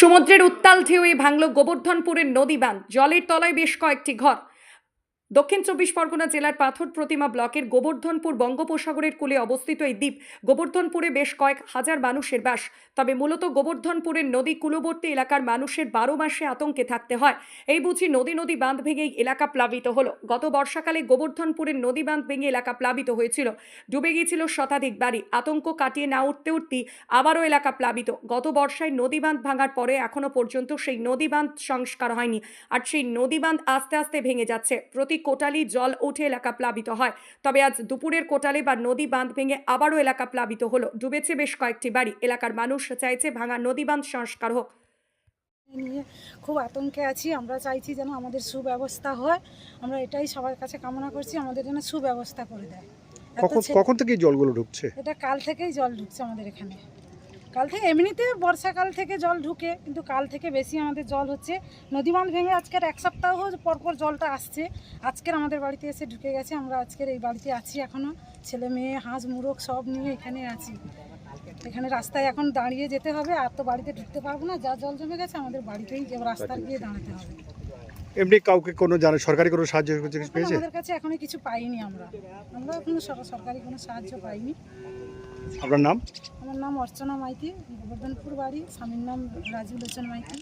সমুদ্রের উত্তাল ঢেউয়ে ভাঙল গোবর্ধনপুরের নদী বাঁধ জলের তলায় বেশ কয়েকটি ঘর। দক্ষিণ চব্বিশ পরগনা জেলার পাথর প্রতিমা ব্লকের গোবর্ধনপুর বঙ্গোপসাগরের কূলে অবস্থিত এই দ্বীপ, গোবর্ধনপুরে বেশ কয়েক হাজার মানুষের বাস। তবে মূলত গোবর্ধনপুরের নদী কূলবর্তী এলাকার মানুষের বারো মাসে আতঙ্কে থাকতে হয়। এই বুঝি নদী নদী বাঁধ ভেঙেই এলাকা প্লাবিত হলো। গত বর্ষাকালে গোবর্ধনপুরের নদী বাঁধ ভেঙে এলাকা প্লাবিত হয়েছিল। ডুবে গিয়েছিল শতাধিক বাড়ি। আতঙ্ক কাটিয়ে না উঠতে উঠতেই আবারও এলাকা প্লাবিত। গত বর্ষায় নদী বাঁধ ভাঙার পরে এখনও পর্যন্ত সেই নদী বাঁধ সংস্কার হয়নি। আর সেই নদী বাঁধ আস্তে আস্তে ভেঙে যাচ্ছে। প্রতি কোটালি জল উঠে এলাকা প্লাবিত হয়। তবে আজ দুপুরের কোটালে বা নদী বাঁধ ভেঙে আবারও এলাকা প্লাবিত হলো। ডুবেছে বেশ কয়েকটি বাড়ি। এলাকার মানুষ চাইছে ভাঙা নদী বাঁধ সংস্কার হোক। নিয়ে খুব আতঙ্কে আছি। আমরা চাইছি যেন আমাদের সুব্যবস্থা হয়। আমরা এটাই সবার কাছে কামনা করছি। আমাদের যেন সুব্যবস্থা করে দেয়। কখন থেকে জলগুলো ঢুকছে? এটা কাল থেকেই জল ঢুকছে আমাদের এখানে। কাল থেকে এমনিতে বর্ষাকাল থেকে জল ঢুকে কিন্তু কাল থেকে বেশি আমাদের জল হচ্ছে। নদীমাল ভেঙে আজকের এক সপ্তাহ পরপর জলটা আসছে। আজকের আমাদের বাড়িতে এসে ঢুকে গেছে আমরা আজকের এই বাড়িতে আছি এখনও ছেলে মেয়ে হাঁস মুরগ সব নিয়ে এখানে আছি। এখানে রাস্তায় এখন দাঁড়িয়ে যেতে হবে আর তো বাড়িতে ঢুকতে পারব না যা জল জমে গেছে আমাদের বাড়িতেই রাস্তায় গিয়ে দাঁড়াতে হবে। এমনি কাউকে কোনো জানে সরকারি কোনো সাহায্য পেয়েছে? আমাদের কাছে এখনও কিছু পাইনি আমরা। আমরা এখনও সরকারি কোনো সাহায্য পাইনি। আপনার নাম? আমার নাম অর্চনা মাইতি গোবর্ধনপুর বাড়ি স্বামীর নাম রাজীব লোচন মাইতি।